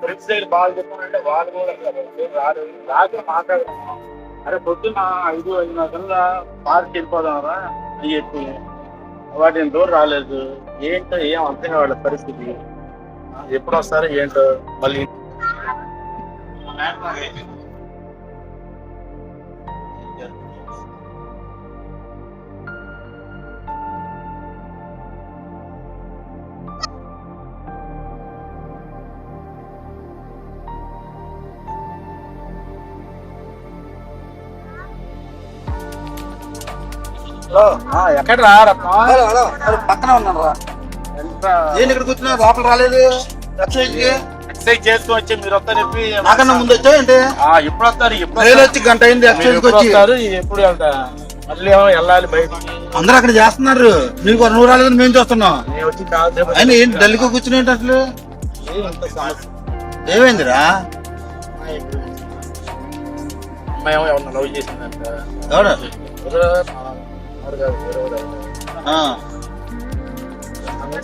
Friends దగ్గర బాగా చెప్పానంటే వాళ్ళు కూడా రాదు రాత్రి మాట్లాడుతున్నాం అరే పొద్దున్న ఐదు ఐదున్నర కల్లా పార్క్ వెళ్ళిపోదామరా అని చెప్పి వాటి దూరం రాలేదు. ఏంటో ఏం అర్థం కావాలి పరిస్థితి. ఎప్పుడు వస్తారో ఏంటో మళ్ళీ ఎక్కడ రా రత్నం? Hello hello. హలో, పక్కన ఉన్నాను రా. ఎంత ఏంటి ఇక్కడ కూర్చున్నా? లోపల రాలేదు. ఎక్సైజ్కి ఎక్సైజ్ చేసుకొని వచ్చి మీరు వస్తారు చెప్పి నాకన్నా ముందు వచ్చా ఏంటి? ఆ, ఎప్పుడు వస్తారు ఎప్పుడు రైలు? వచ్చి గంట అయింది మీరు ఎక్సైజ్కి ఎప్పుడు వచ్చి. వస్తారు ఎప్పుడు వెళ్తా? మళ్ళీ ఏమో వెళ్ళాలి బయటికి అందరూ అక్కడ చేస్తున్నారు. నీకు నువ్వు రాలేదని మేము చూస్తున్నాం. నేను వచ్చి కాసేపు ఆయన ఏంటి ఢిల్లీకి కూర్చుని ఏంటి అసలు? ఏమైందిరా? అమ్మాయి ఏమో ఎవరిని లవ్ చేసిందంట. ఎవరు?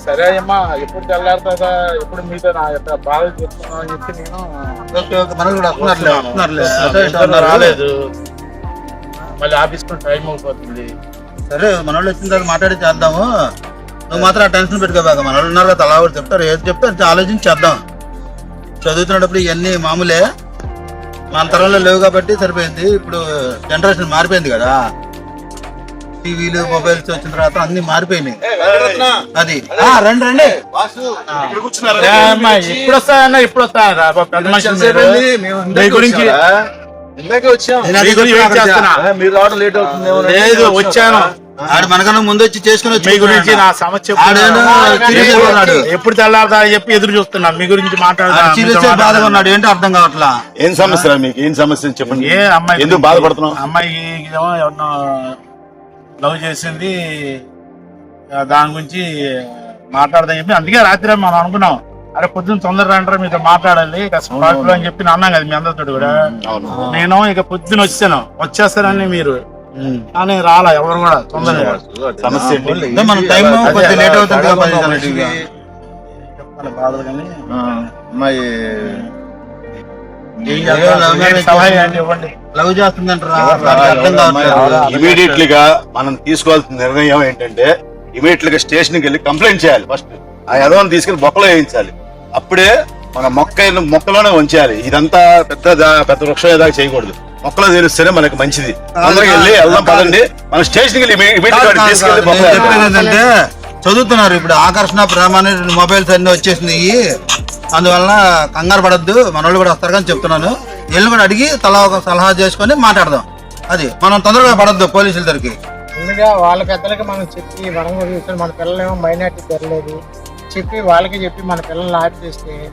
సరే అమ్మా ఎప్పుడు తెల్లారుతుందా ఎప్పుడు మీతో నా యొక్క బాధ చెప్తున్నావు అని చెప్పి నేను మనకు కూడా వస్తున్నారులే. రాలేదు. మళ్ళీ ఆఫీస్కు టైం అయిపోతుంది. సరే మన వాళ్ళు వచ్చిన తర్వాత మాట్లాడి చేద్దాము. నువ్వు మాత్రం ఆ టెన్షన్ పెట్టుకోబాక మన వాళ్ళు ఉన్నారు కదా అలా కూడా చెప్తారు ఏది చెప్తే ఆలోచించి చేద్దాం. చదువుతున్నప్పుడు ఇవన్నీ మామూలే. మన తరంలో లేవు కాబట్టి సరిపోయింది. ఇప్పుడు జనరేషన్ మారిపోయింది కదా. టీవీలు మొబైల్స్ వచ్చిన తర్వాత అన్ని మారిపోయినాయి. అది. ఆ, రండి రండి. ఎప్పుడు వస్తాయన్నా ఎప్పుడు వస్తాయన్నా పెద్ద మనిషి మీరు. మీ గురించి. లేదు వచ్చాను. ఆడు మనకన్నా ముందు వచ్చి చేసుకుని మీ గురించి నా సమస్య. ఎప్పుడు తెల్లారదా అని చెప్పి ఎదురు చూస్తున్నా. మీ గురించి సీరియస్ బాధగా ఉన్నాడు. ఏంటో అర్థం కావట్లా? ఏం సమస్య మీకు? ఏం సమస్య చెప్పండి. ఏ అమ్మాయి ఎందుకు బాధపడుతున్నావు? అమ్మాయి లవ్ చేసింది దాని గురించి మాట్లాడదని చెప్పి అందుకే రాత్రి మనం అనుకున్నాం. అరే పొద్దున్న తొందరగా అంటారా మీతో మాట్లాడాలి అని చెప్పి అన్నాం కదా మీ అందరితో కూడా. నేను ఇక పొద్దున వచ్చాను. వచ్చేస్తానని మీరు. కానీ రాలా ఎవరు కూడా తొందరగా. సమస్య మన టైం కొద్దిగా లేట్ అవుతుంది బాధలు కానీ. ఇవ్వండి? లవ్ చేస్తుందంటారా? ఇమీడియట్గా మనం తీసుకోవాల్సిన నిర్ణయం ఏంటంటే ఇమీడియట్గా స్టేషన్కి వెళ్ళి కంప్లైంట్ చేయాలి ఫస్ట్. ఆ యదవాన్ని తీసుకెళ్ళి మొక్కలో వేయించాలి. అప్పుడే మన మొక్క మొక్కలోనే ఉంచేయాలి ఇదంతా పెద్ద పెద్ద వృక్షం ఏదాకా చేయకూడదు. మొక్కలో తెలిస్తేనే మనకి మంచిది. అందరికి వెళ్ళి వెళ్దాం పదండి. మనం స్టేషన్ ఏంటంటే చదువుతున్నారు ఇప్పుడు ఆకర్షణ ప్రేమ అనే మొబైల్స్ అన్ని వచ్చేసినాయి. అందువల్ల కంగారు పడద్దు. మన వాళ్ళు కూడా వస్తారు కానీ చెప్తున్నాను. వీళ్ళు కూడా అడిగి తలా ఒక సలహా చేసుకొని మాట్లాడదాం. అది మనం తొందరగా పడద్దు పోలీసుల దగ్గరికి. ముందుగా వాళ్ళ పెద్దలకి మనం చెప్పి మనం కూడా మన పిల్లలేమో మైనార్టీ తెరలేదు. చెప్పి వాళ్ళకి చెప్పి మన పిల్లల్ని ఆపి చేస్తే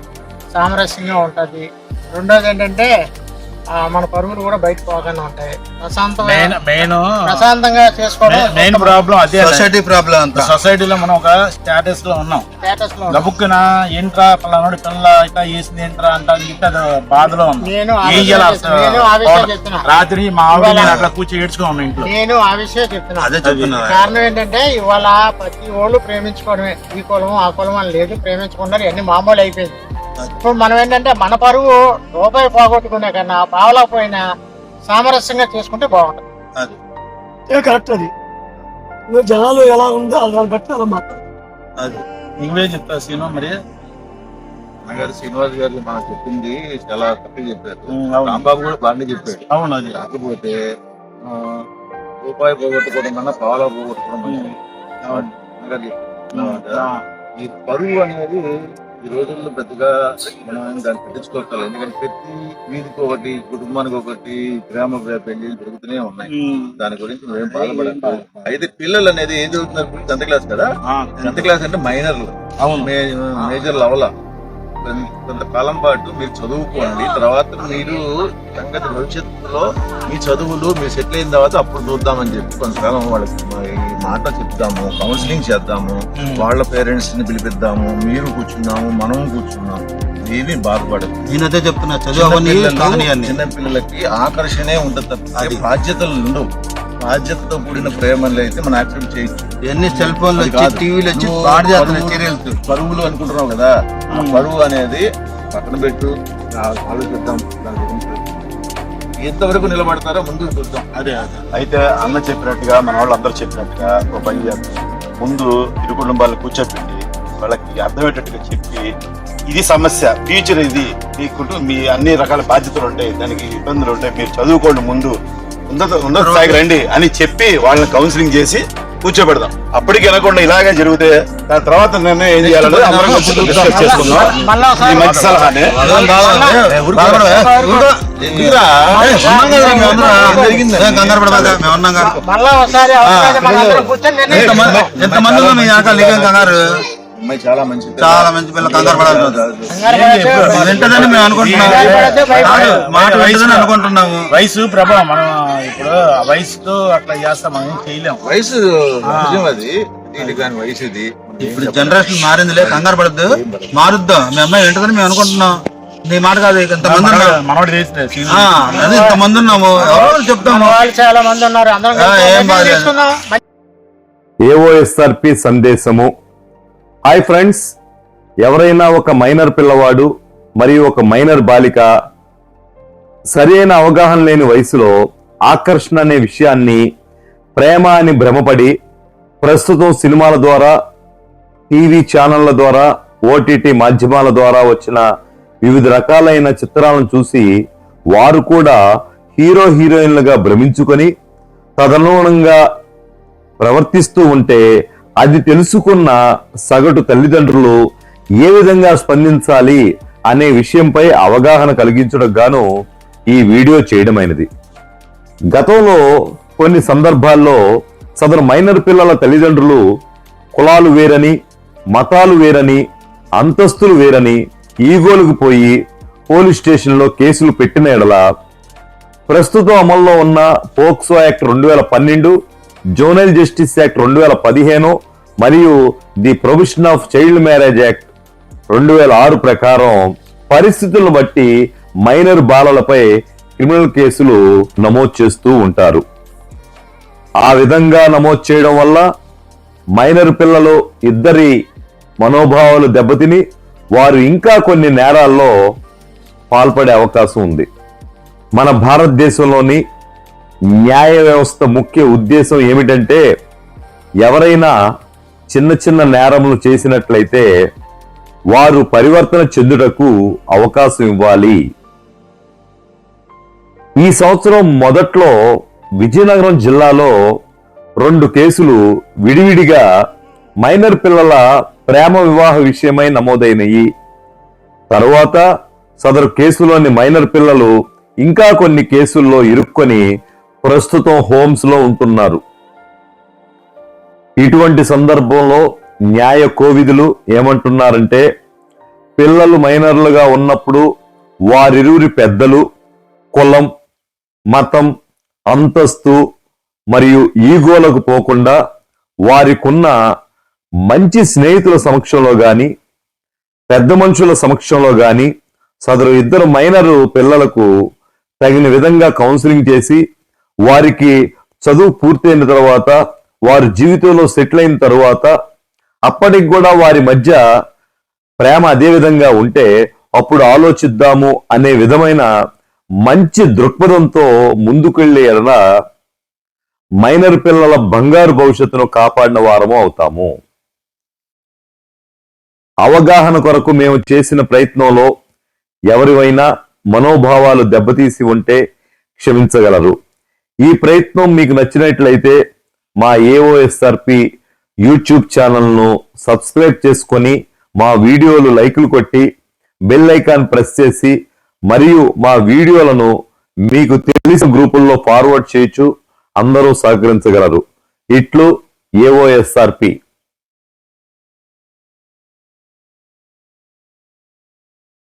సామరస్యంగా ఉంటుంది. రెండోది ఏంటంటే మన పరుగులు కూడా బయట పోగానే ఉంటాయి. ప్రశాంతమైన మెయిన్ ప్రశాంతంగా చేసుకోవడం మెయిన్ ప్రాబ్లం అదే సొసైటీ ప్రాబ్లం అంతా. సొసైటీలో మనం ఒక స్టేటస్లో ఉన్నాం. స్టేటస్లో గబుక్కున ఏంట్రా పలానాడు పిల్ల ఇట్లా చేసింది ఏంట్రా అంట అని చెప్పి అది బాధలో ఉంది నేను చెప్తున్నా. చెప్తున్నా. రాత్రి మా ఆవిడ నేను అట్లా కూర్చొని ఏడ్చుకున్నాను ఇంట్లో. నేను ఆ విషయం చెప్తున్నా. అదే చెప్తున్నారు కారణం ఏంటంటే ఇవాళ ప్రతి ఓళ్ళు ప్రేమించుకోవడమే. ఈ కులం ఆ కులం అని లేదు. ప్రేమించుకుంటారు ఇవన్నీ మామూలు అయిపోయింది. ఇప్పుడు మనం ఏంటంటే మన పరువు రూపాయి పోగొట్టుకునే కన్నా పావలా పోయినా సామరస్యంగా చేసుకుంటే బాగుంటుంది. అది. ఏ కరెక్ట్ అది. జనాలు ఎలా ఉందో అలా బట్టి అలా మాట్లాడు. అది. నువ్వే చెప్తా సీను మరి? అన్నగారు శ్రీనివాస్ గారు మనకు చెప్పింది చాలా తక్కువ చెప్పారు. రాంబాబు కూడా బాగానే చెప్పాడు. అవును అది. కాకపోతే ఆ, రూపాయి పోగొట్టుకోవడం కన్నా పావులా పోగొట్టుకోవడం మంచిది. అవును. ఈ పరువు అనేది ఈ రోజుల్లో పెద్దగా మనం దాన్ని పట్టించుకోవాలి ఎందుకంటే ప్రతి వీధికి ఒకటి కుటుంబానికి ఒకటి గ్రామ పెళ్ళి జరుగుతూనే ఉన్నాయి. దాని గురించి నువ్వేం బాధపడదు అయితే పిల్లలు అనేది ఏం చదువుతున్నారు టెన్త్ క్లాస్ కదా? టెన్త్ క్లాస్ అంటే మైనర్లు. అవును. Major level? కొంతకాలం పాటు మీరు చదువుకోండి. తర్వాత మీరు సంగతి భవిష్యత్తులో మీ చదువులు మీరు సెటిల్ అయిన తర్వాత అప్పుడు చూద్దామని చెప్పి కొంతకాలం వాళ్ళకి ఈ మాట చెప్తాము కౌన్సిలింగ్ చేద్దాము వాళ్ళ పేరెంట్స్ని పిలిపిద్దాము మీరు కూర్చున్నాము మనం కూర్చున్నాము. ఏమీ బాధపడదు. నేనైతే చెప్తున్నా చదువు చిన్న పిల్లలకి ఆకర్షణే తప్పితే బాధ్యతలు ఉండవు. బాధ్యతతో కూడిన ప్రేమలు అయితే మనం యాక్సెప్ట్ చేయొచ్చు. ఎన్ని సెల్ ఫోన్లు వచ్చి. టీవీలు వచ్చి పాడు సీరియల్స్ పరువులు అనుకుంటున్నావు కదా? ఆ పరువు అనేది పక్కన పెట్టు. ఆలోచిద్దాం. దాని గురించి ఎంతవరకు నిలబడతారో ముందుకు చూద్దాం. అదే అదే. అయితే అన్న చెప్పినట్టుగా మన వాళ్ళు అందరూ చెప్పినట్టుగా ఒక పని చేద్దాం ముందు ఇరు కుటుంబాలను కూర్చోబెట్టి వాళ్ళకి అర్థమయ్యేటట్టుగా చెప్పి ఇది సమస్య ఫ్యూచర్ ఇది మీ కుటుంబం మీ అన్ని రకాల బాధ్యతలు ఉంటాయి. దానికి ఇబ్బందులు ఉంటాయి. మీరు చదువుకోండి ముందు. ఉన్నత స్థాయికి రండి అని చెప్పి వాళ్ళని కౌన్సిలింగ్ చేసి కూర్చోబెడదాం. అప్పటికి వినకుండా ఇలాగే జరిగితే దాని తర్వాత నిర్ణయం ఏం చేయాలనేది అందరం డిస్కస్ చేసుకుందాం. ఈ మంచి సలహానే. కంగారు ఎంతమంది కంగారు? అమ్మాయి చాలా మంచిది చాలా మంచి పిల్ల కంగారు పడాల్సి. వింటదని మేము అనుకుంటున్నాము మాట వింటదని అనుకుంటున్నాము. వయసు ప్రభా మనం ఇప్పుడు వయసుతో అట్లా చేస్తాం మనం ఏం చేయలేం. వయసు నిజం అది. వయసు ఇది. ఇప్పుడు జనరేషన్ మారిందిలే కంగారు పడద్దు. మారుద్దాం. మీ అమ్మాయి వింటదని మేము అనుకుంటున్నాం. నీ మాట కాదు ఇంతమంది మనవాడు అదే ఇంతమంది ఉన్నాము. ఎవరు చెప్తాము? చాలా మంది ఉన్నారు. ఏం బాధ. ఏఓఎస్ఆర్పి సందేశము హాయ్ ఫ్రెండ్స్ ఎవరైనా ఒక మైనర్ పిల్లవాడు మరియు ఒక మైనర్ బాలిక సరైన అవగాహన లేని వయసులో ఆకర్షణ అనే విషయాన్ని ప్రేమ అని భ్రమపడి ప్రస్తుతం సినిమాల ద్వారా టీవీ ఛానళ్ళ ద్వారా ఓటీటీ మాధ్యమాల ద్వారా వచ్చిన వివిధ రకాలైన చిత్రాలను చూసి వారు కూడా హీరో హీరోయిన్లుగా భ్రమించుకొని తదనుగుణంగా ప్రవర్తిస్తూ ఉంటే అది తెలుసుకున్న సగటు తల్లిదండ్రులు ఏ విధంగా స్పందించాలి అనే విషయంపై అవగాహన కలిగించడం గాను ఈ వీడియో చేయడమైనది. గతంలో కొన్ని సందర్భాల్లో సదరు మైనర్ పిల్లల తల్లిదండ్రులు కులాలు వేరని మతాలు వేరని అంతస్తులు వేరని ఈగోలకు పోయి పోలీస్ స్టేషన్లో కేసులు పెట్టిన ఎడల ప్రస్తుతం అమల్లో ఉన్న పోక్సో యాక్ట్ రెండు వేల పన్నెండు జోనల్ జస్టిస్ యాక్ట్ రెండు వేల పదిహేను మరియు the provision of child marriage act రెండు వేల ఆరు ప్రకారం పరిస్థితులను బట్టి మైనర్ బాలలపై క్రిమినల్ కేసులు నమోదు చేస్తూ ఉంటారు. ఆ విధంగా నమోదు చేయడం వల్ల మైనర్ పిల్లలు ఇద్దరి మనోభావాలు దెబ్బతిని వారు ఇంకా కొన్ని నేరాల్లో పాల్పడే అవకాశం ఉంది. మన భారతదేశంలోని న్యాయ వ్యవస్థ ముఖ్య ఉద్దేశం ఏమిటంటే ఎవరైనా చిన్న చిన్న నేరములు చేసినట్లయితే వారు పరివర్తన చెందుటకు అవకాశం ఇవ్వాలి. ఈ సంవత్సరం మొదట్లో విజయనగరం జిల్లాలో రెండు కేసులు విడివిడిగా మైనర్ పిల్లల ప్రేమ వివాహ విషయమై నమోదైనవి తరువాత సదరు కేసులోని మైనర్ పిల్లలు ఇంకా కొన్ని కేసుల్లో ఇరుక్కొని ప్రస్తుతం హోమ్స్లో ఉంటున్నారు. ఇటువంటి సందర్భంలో న్యాయ కోవిధులు ఏమంటున్నారంటే పిల్లలు మైనర్లుగా ఉన్నప్పుడు వారిరువురి పెద్దలు కులం మతం అంతస్తు మరియు ఈగోలకు పోకుండా వారికున్న మంచి స్నేహితుల సమక్షంలో కానీ పెద్ద మనుషుల సమక్షంలో కానీ సదరు ఇద్దరు మైనరు పిల్లలకు తగిన విధంగా కౌన్సిలింగ్ చేసి వారికి చదువు పూర్తయిన తర్వాత వారి జీవితంలో సెటిల్ అయిన తర్వాత అప్పటికి కూడా వారి మధ్య ప్రేమ అదే విధంగా ఉంటే అప్పుడు ఆలోచిద్దాము అనే విధమైన మంచి దృక్పథంతో ముందుకెళ్ళే ఎడన మైనర్ పిల్లల బంగారు భవిష్యత్తును కాపాడిన వారము అవుతాము. అవగాహన కొరకు మేము చేసిన ప్రయత్నంలో ఎవరివైనా మనోభావాలు దెబ్బతీసి ఉంటే క్షమించగలరు. ఈ ప్రయత్నం మీకు నచ్చినట్లయితే మా ఏఓఎస్ఆర్పి యూట్యూబ్ ఛానల్ను సబ్స్క్రైబ్ చేసుకొని మా వీడియోలు లైకులు కొట్టి బెల్ ఐకాన్ ప్రెస్ చేసి మరియు మా వీడియోలను మీకు తెలిసిన గ్రూపుల్లో ఫార్వర్డ్ చేయొచ్చు. అందరూ సహకరించగలరు. ఇట్లు ఏఓఎస్ఆర్పి